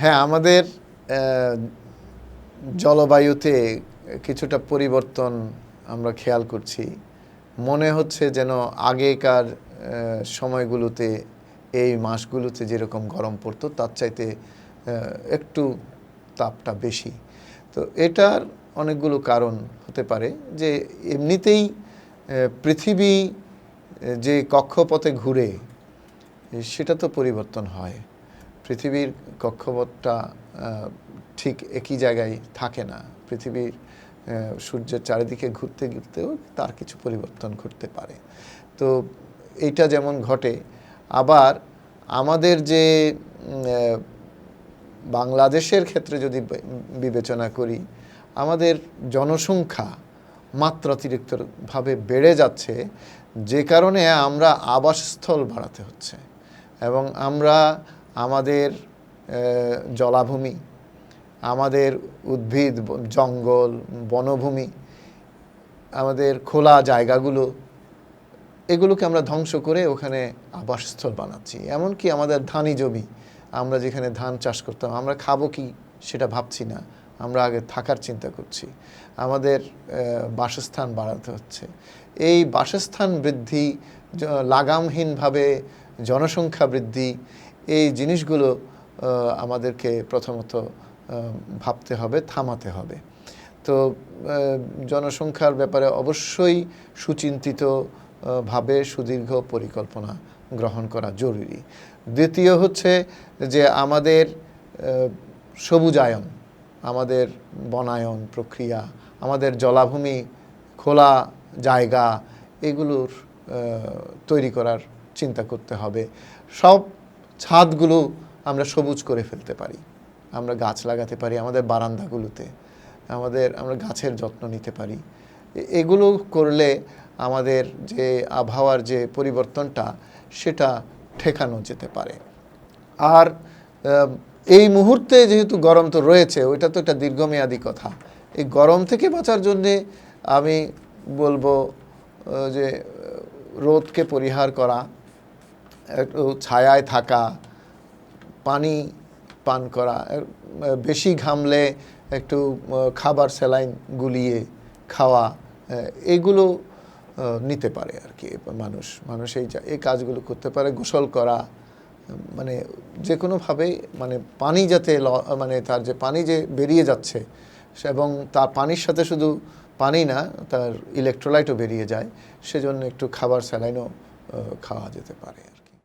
হ্যাঁ আমাদের জলবায়ুতে কিছুটা পরিবর্তন আমরা খেয়াল করছি। মনে হচ্ছে যেন আগেকার সময়গুলোতে, এই মাসগুলোতে যেরকম গরম পড়তো, তার চাইতে একটু তাপটা বেশি। তো এটার অনেকগুলো কারণ হতে পারে যে এমনিতেই পৃথিবী যে কক্ষপথে ঘুরে, সেটা তো পরিবর্তন হয়। পৃথিবীর কক্ষপথটা ঠিক একই জায়গায় থাকে না। পৃথিবীর সূর্যের চারিদিকে ঘুরতে ঘুরতেও তার কিছু পরিবর্তন ঘটতে পারে। তো এইটা যেমন ঘটে, আবার আমাদের যে বাংলাদেশের ক্ষেত্রে যদি বিবেচনা করি, আমাদের জনসংখ্যা মাত্রাতিরিক্তভাবে বেড়ে যাচ্ছে, যে কারণে আমরা আবাসস্থল বাড়াতে হচ্ছে। এবং আমরা আমাদের জলাভূমি, আমাদের উদ্ভিদ, জঙ্গল, বনভূমি, আমাদের খোলা জায়গাগুলো, এগুলোকে আমরা ধ্বংস করে ওখানে আবাসস্থল বানাচ্ছি। এমনকি আমাদের ধানি জমি, আমরা যেখানে ধান চাষ করতাম, আমরা খাব কি সেটা ভাবছি না, আমরা আগে থাকার চিন্তা করছি। আমাদের বাসস্থান বাড়াতে হচ্ছে। এই বাসস্থান বৃদ্ধি লাগামহীনভাবে জনসংখ্যা বৃদ্ধি এই জিনিসগুলো আমাদেরকে প্রথমত ভাবতে হবে, থামাতে হবে। তো জনসংখ্যার ব্যাপারে অবশ্যই সুচিন্তিত ভাবে সুদীর্ঘ পরিকল্পনা গ্রহণ করা জরুরি। দ্বিতীয় হচ্ছে যে আমাদের সবুজায়ন, আমাদের বনায়ন প্রক্রিয়া, আমাদের জলাভূমি, খোলা জায়গা, এগুলোর তৈরি করার চিন্তা করতে হবে। সব ছাদগুলো আমরা সবুজ করে ফেলতে পারি। আমরা গাছ লাগাতে পারি আমাদের বারান্দাগুলোতে। আমাদের, আমরা গাছের যত্ন নিতে পারি। এগুলো করলে আমাদের যে আবহাওয়ার যে পরিবর্তনটা, সেটা ঠেকানো যেতে পারে। আর এই মুহূর্তে যেহেতু গরম তো রয়েছে, ওইটা তো একটা দীর্ঘমেয়াদী কথা। এই গরম থেকে বাঁচার জন্যে আমি বলব যে, রোদকে পরিহার করা একটু ছায়ায় থাকা, পানি পান করা বেশি ঘামলে একটু খাবার স্যালাইন গুলিয়ে খাওয়া এগুলো নিতে পারে আর কি মানুষ মানুষ এই এই কাজগুলো করতে পারে, গোসল করা মানে যে কোনোভাবে মানে পানি যাতে মানে তার যে পানি যে বেরিয়ে যাচ্ছে এবং তার পানির সাথে শুধু পানি না, তার ইলেকট্রোলাইটও বেরিয়ে যায়, সেজন্য একটু খাবার স্যালাইনও খাওয়া যেতে পারে